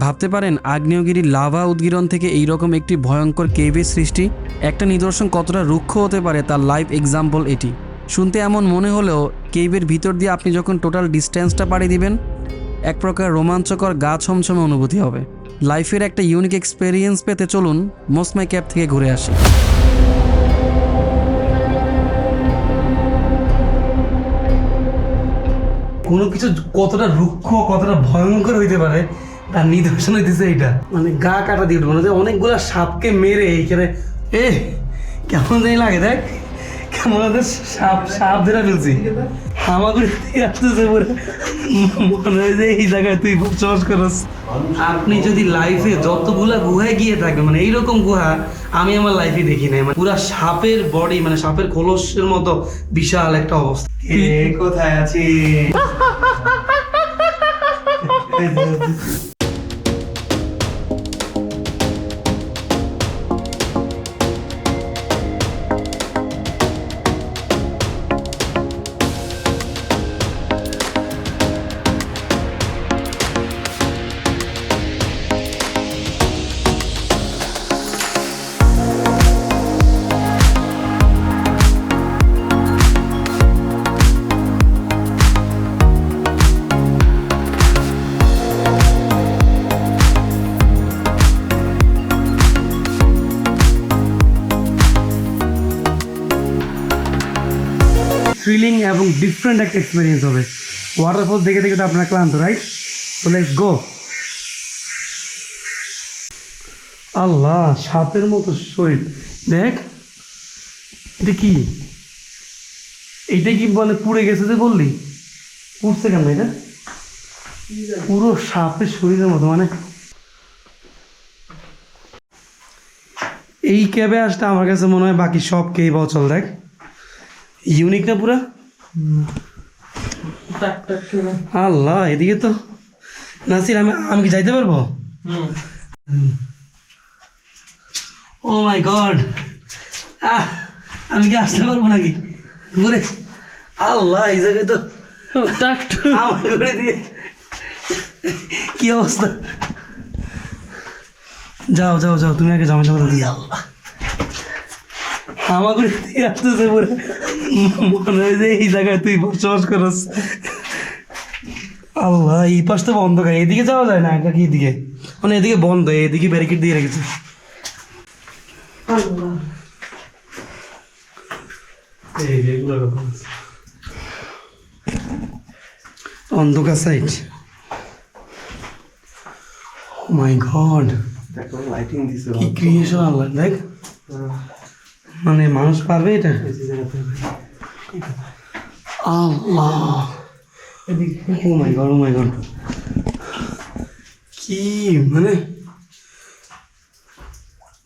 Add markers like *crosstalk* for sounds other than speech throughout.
ভাবতে পারেন, আগ্নেয়গিরির লাভা উদ্গীরণ থেকে এইরকম একটি ভয়ঙ্কর কেবের সৃষ্টি? একটা নিদর্শন কতটা রুক্ষ হতে পারে তার লাইভ এক্সাম্পল এটি। শুনতে এমন মনে হলেও কেবের ভিতর দিয়ে আপনি যখন টোটাল ডিস্টেন্সটা পাড়ি দিবেন, এক প্রকার রোমাঞ্চকর গা ছমছমে অনুভূতি হবে। লাইফের একটা ইউনিক এক্সপেরিয়েন্স পেতে চলুন মোসমাই ক্যাব থেকে ঘুরে আসি। কোনো কিছু কতটা রুক্ষ, কতটা ভয়ঙ্কর হইতে পারে তার নিদর্শন হইতেছে এটা মানে গা কাটা দিয়ে উঠবো না যে সাপকে মেরে এইখানে এ কেমন জানি লাগে দেখ কেমন সাপ সাপ ধরে ফেলছি। আমাকে আসতেছে পুরো। মনে হয় যে এই জায়গায় তুই বসবাস করস। আপনি যদি লাইফে যতগুলা গুহায় গিয়ে থাকেন মানে এইরকম গুহা আমি আমার লাইফে দেখি নাই। মানে পুরা সাপের বডি মানে সাপের খোলসের মতো বিশাল একটা অবস্থা। কোথায় আছি *laughs* থ্রিলিং এবং ডিফারেন্ট একটা এক্সপিরিয়েন্স হবে। ওয়াটারফল দেখে দেখে তো আপনার ক্লান্ত রাইট তো লেটস গো আল্লাহ, সাপের মতো শরীর। দেখ, এটা কি? এইটা কি বলে পুড়ে গেছে যে বললি? পুড়ছে কেন এটা? পুরো সাপের শরীরের মতো মানে। এই ক্যাবে আসতে আমার কাছে মনে হয় বাকি সব কেই বচল, দেখ। ইউনিক না পুরা? আল্লাহ এদিকে তো। নাসির আমি আমি কি যাইতে পারব? ও মাই গড আহ আমি কি আসতে পারব নাকি? ঘুরে। আল্লাহ এই জায়গায় তো আমার ঘুরে দিয়ে। কি অবস্থা? যাও যাও যাও তুমি আগে যাও যাও আল্লাহ। দিয়ে আসতেছে পুরো। মনে হয় যে এই জায়গায় তুই বসবাস করস। আল্লাহ এই পাশটা বন্ধ করে এদিকে যাওয়া যায় না একা কি এদিকে? মানে এদিকে বন্ধ এদিকে ব্যারিকেড দিয়ে রেখেছে। অন্ধকার সাইড মাই গড দেখো লাইটিং দিছে কি ক্রিয়েশন আল্লাহ দেখ। মানে মানুষ পারবে এটা? আল্লাহ। ও মাই গড ও মাই গড কি মানে?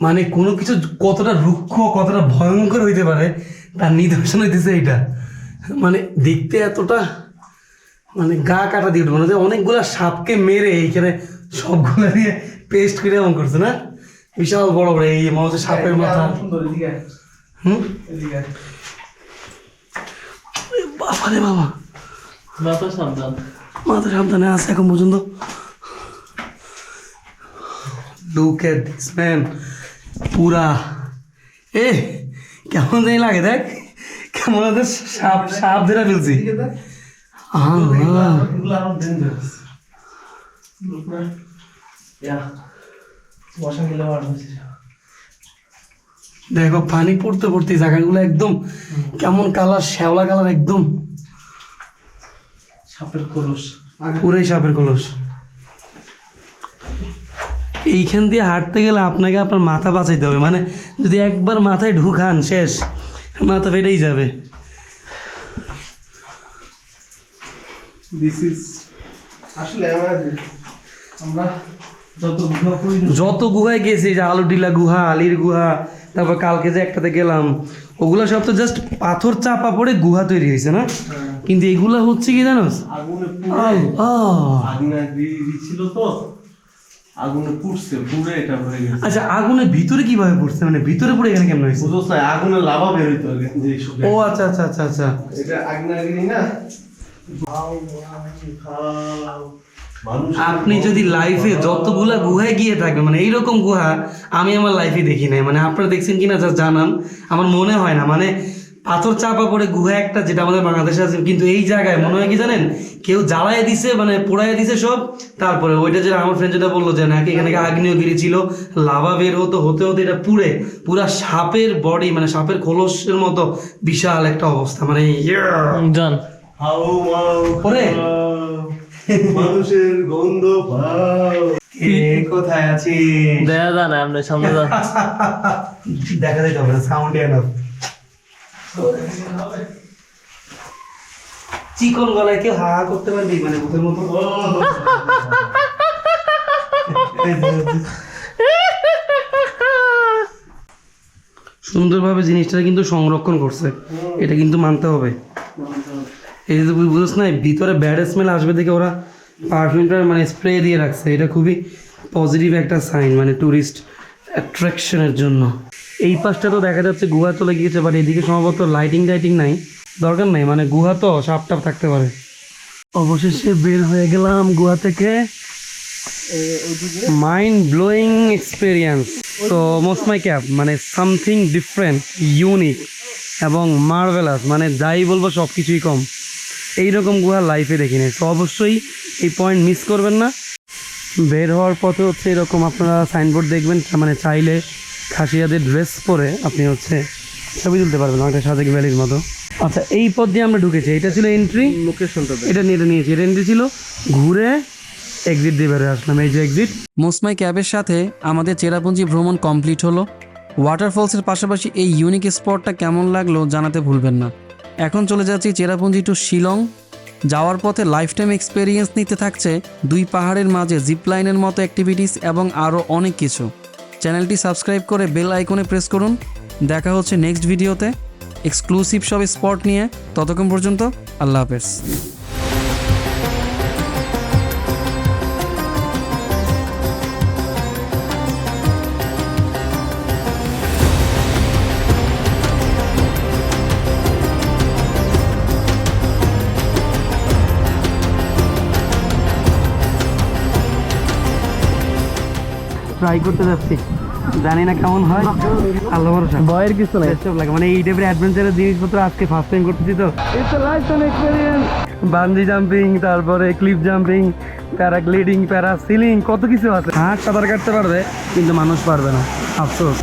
মানে কোনো কিছু কতটা রুক্ষ কতটা ভয়ঙ্কর হইতে পারে তার নিদর্শন হইতেছে এটা মানে দেখতে এতটা মানে গা কাটা দিয়ে উঠবো না। যে অনেকগুলা সাপকে মেরে এইখানে সবগুলো দিয়ে পেস্ট করে এমন করছে না? বিশাল বড় বড় এই মনে হচ্ছে সাপের মাথা। হুম? এদিকে বাবা রে বাবা। মাথা সাবধান। মাথা সাবধানে আছে এখন পর্যন্ত। লুক এট দিস ম্যান পুরা। এ কেমন জানি লাগে দেখ কেমন ওদের সাপ সাপ ধরে ফেলছি। আল্লাহ দেখো পানি পড়তে পড়তে জায়গাগুলো একদম কেমন কালার শ্যাওলা কালার একদম। সাপের খোলস পুরাই সাপের কলস। এইখান দিয়ে হাঁটতে গেলে আপনাকে আপনার মাথা বাঁচাইতে হবে। মানে যদি একবার মাথায় ঢুকান শেষ। মাথা ফেটেই যাবে। দিস ইজ আসলে আমরা যত গুহায় গেছি যে আলুডিলা গুহা আলির গুহা তারপর কালকে যে একটাতে গেলাম ওগুলো সব তো জাস্ট পাথর চাপা পড়ে গুহা তৈরি হয়েছে না? কিন্তু এগুলা হচ্ছে কি জানোস? আগুনে পুড়ছে পুড়ে এটা হয়ে গেছে। আচ্ছা আগুনের ভিতরে কীভাবে পড়ছে? মানে ভিতরে পড়ে এখানে কেমন হয়েছে? বুঝোস না আগুনে লাভা বের হইতো ও আচ্ছা আচ্ছা আচ্ছা আচ্ছা। এটা আগ্নেয়গিরি না? আপনি যদি লাইফে যতগুলা গুহায় গিয়ে থাকবেন মানে এইরকম গুহা আমি আমার লাইফে দেখি নাই। মানে আপনারা দেখছেন কিনা যা জানান। আমার মনে হয় না। মানে পাথর চাপা পড়ে গুহা একটা যেটা আমাদের বাংলাদেশে আছে কিন্তু এই জায়গায় মনে হয় কি জানেন? কেউ জ্বালায় দিছে মানে পোড়ায় দিছে সব। তারপরে ওইটা যেটা আমার ফ্রেন্ড যেটা বলল যে নাকি এখানে আগ্নেয়গিরি ছিল লাভা বের হতো হতে হতে এটা পুড়ে পুরা সাপের বডি মানে সাপের খোলসের মতো বিশাল একটা অবস্থা। মানে ইয়া। মানুষের গন্ধ পাও। কে কোথায় আছি দেখা যায় না আপনার সামনে দেখা যেতে হবে সাউন্ড এনাফ চিকন গলায় কেউ হা হা করতে পারবি? মানে ভূতের মতো। সুন্দরভাবে জিনিসটা কিন্তু সংরক্ষণ করছে। এটা কিন্তু মানতে হবে। এই যে বুঝছ না ভিতরে ব্যাড স্মেল আসবে দেখে ওরা পারফিউমটা মানে স্প্রে দিয়ে রাখছে। এটা খুবই পজিটিভ একটা সাইন মানে ট্যুরিস্ট অ্যাট্রাকশনের জন্য। এই পাশটা তো দেখা যাচ্ছে গুহা চলে গিয়েছে বাট এদিকে সম্ভবত লাইটিং টাইটিং নাই। দরকার নাই মানে গুহা তো সাপ টাপ থাকতে পারে। অবশেষে বের হয়ে গেলাম গুহা থেকে। মাইন্ড ব্লোয়িং এক্সপিরিয়েন্স তো মোস্ট মাই ক্যাপ মানে সামথিং ডিফারেন্ট ইউনিক এবং মার্ভেলাস মানে যাই বলব সব কিছুই কম। এইরকম গুহা লাইফে দেখি নাই তো অবশ্যই এই পয়েন্ট মিস করবেন না। বের হওয়ার পথে হচ্ছে এরকম আপনারা সাইনবোর্ড দেখবেন মানে চাইলে খাসিয়াদের ড্রেস পরে আপনি হচ্ছে ছবি তুলতে পারবেন অনেকটা সাজেক ভ্যালির মতো। আচ্ছা এই পথ দিয়ে আমরা ঢুকেছি এটা ছিল এন্ট্রি লোকেশনটা এটা নিয়ে নিয়েছি। এটা এন্ট্রি ছিল ঘুরে এক্সিট দিয়ে বেরোয় আসলাম। এই যে এক্সিট মোসমাই ক্যাবের সাথে আমাদের চেরাপুঞ্জি ভ্রমণ কমপ্লিট হলো। ওয়াটারফলসের পাশাপাশি এই ইউনিক স্পটটা কেমন লাগল জানাতে ভুলবেন না। এখন চলে যাচ্ছি চেরাপুঞ্জি টু শিলং। যাওয়ার পথে লাইফ টাইম এক্সপেরিয়েন্স নিতে থাকছে দুই পাহাড়ের মাঝে জিপ লাইনের মতো অ্যাক্টিভিটিস এবং আরও অনেক কিছু। চ্যানেলটি সাবস্ক্রাইব করে বেল আইকনে প্রেস করুন। দেখা হচ্ছে নেক্সট ভিডিওতে এক্সক্লুসিভ সব স্পট নিয়ে। ততক্ষণ পর্যন্ত আল্লাহ হাফেজ। ট্রাই করতে যাচ্ছি। জানি না কেমন হয়। আল্লাহ ভরসা। ভয়ের কিছু নাই। সব লাগে মানে এই টাইপের অ্যাডভেঞ্চারের জিনিসপত্র আজকে ফার্স্ট টাইম করতেছি তো। It's a lifetime experience bungee jumping তারপরে cliff jumping paragliding parasailing কত কিছু আছে। হ্যাঁ সাঁতার কাটতে পারবে কিন্তু মানুষ পারবে না। আফসোস।